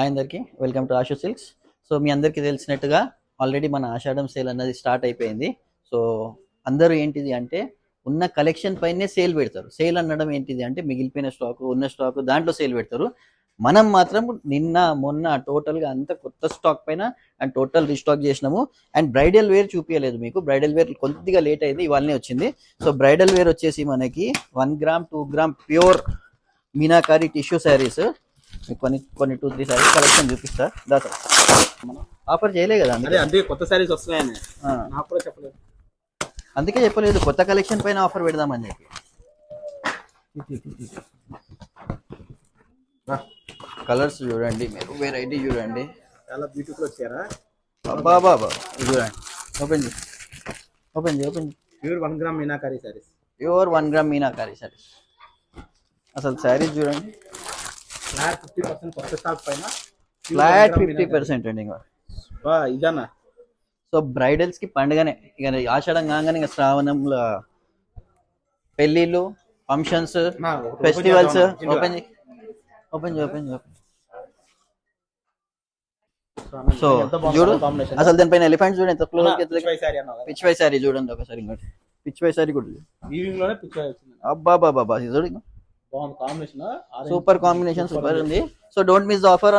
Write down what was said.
Hi అందరికీ. Welcome to Ashu silks so మీ అందరికీ తెలిసినట్టుగా ఆల్రెడీ మన ఆషాఢం సేల్ అన్నది స్టార్ట్ అయిపోయింది. సో అందరూ ఏంటిది అంటే ఉన్న కలెక్షన్ పైనే సేల్ పెడతారు. సేల్ అనడం ఏంటిది అంటే మిగిలిపోయిన స్టాక్ ఉన్న స్టాక్ దాంట్లో సేల్ పెడతారు. మనం మాత్రం నిన్న మొన్న టోటల్గా అంత కొత్త స్టాక్ పైన అండ్ టోటల్ రీస్టాక్ చేసినాము. అండ్ బ్రైడల్ వేర్ చూపించలేదు మీకు. బ్రైడల్ వేర్ కొద్దిగా లేట్ అయింది ఇవాళనే వచ్చింది. సో బ్రైడల్ వేర్ వచ్చేసి మనకి one gram two gram pure meenakari tissue saris కొన్ని కొన్ని టూ త్రీ శారీస్ కలెక్షన్ చూపిస్తా. దాకా ఆఫర్ చేయలే కదా అదే అందుకే కొత్త శారీస్ వస్తున్నాయని. ఆ, నాకు కూడా చెప్పలేదు. అందుకే చెప్పలేదు కొత్త కలెక్షన్ పైన ఆఫర్ పెడదామని చెప్పి. కలర్స్ చూడండి మీరు వెరైటీ చూడండి. చాలా బ్యూటిఫుల్ వచ్చారా? బాబా బాబా చూడండి. ఓపెన్ చేయి. ఓపెన్ చేయి open pure one gram meenakari saris pure one gram meenakari saris అసలు శారీస్ చూడండి. ఫ్లాట్ ఫిఫ్టీ పర్సెంట్ కొత్త స్టాక్ పైన. Flat fifty. పర్సెంట్ అండి ఇంకా. ఇదన్నా. సో బ్రైడల్స్కి పండుగనే. ఇక ఆషాఢం కాగానే ఇక శ్రావణంలో పెళ్ళిళ్ళు functions festivals? Open open open so చూడు. అసలు దానిపైన ఎలిఫెంట్ చూడండి ఎంత క్లోజ్ అన్నా, పిచ్ వై శారీ చూడండి ఒకసారి ఇంకోటి. పిచ్ వై సారీ కూడా అబ్బా బాబా చూడు బాగుంది కాంబినేషన్ సూపర్ కాంబినేషన్ సూపర్ ఉంది. So don't miss offer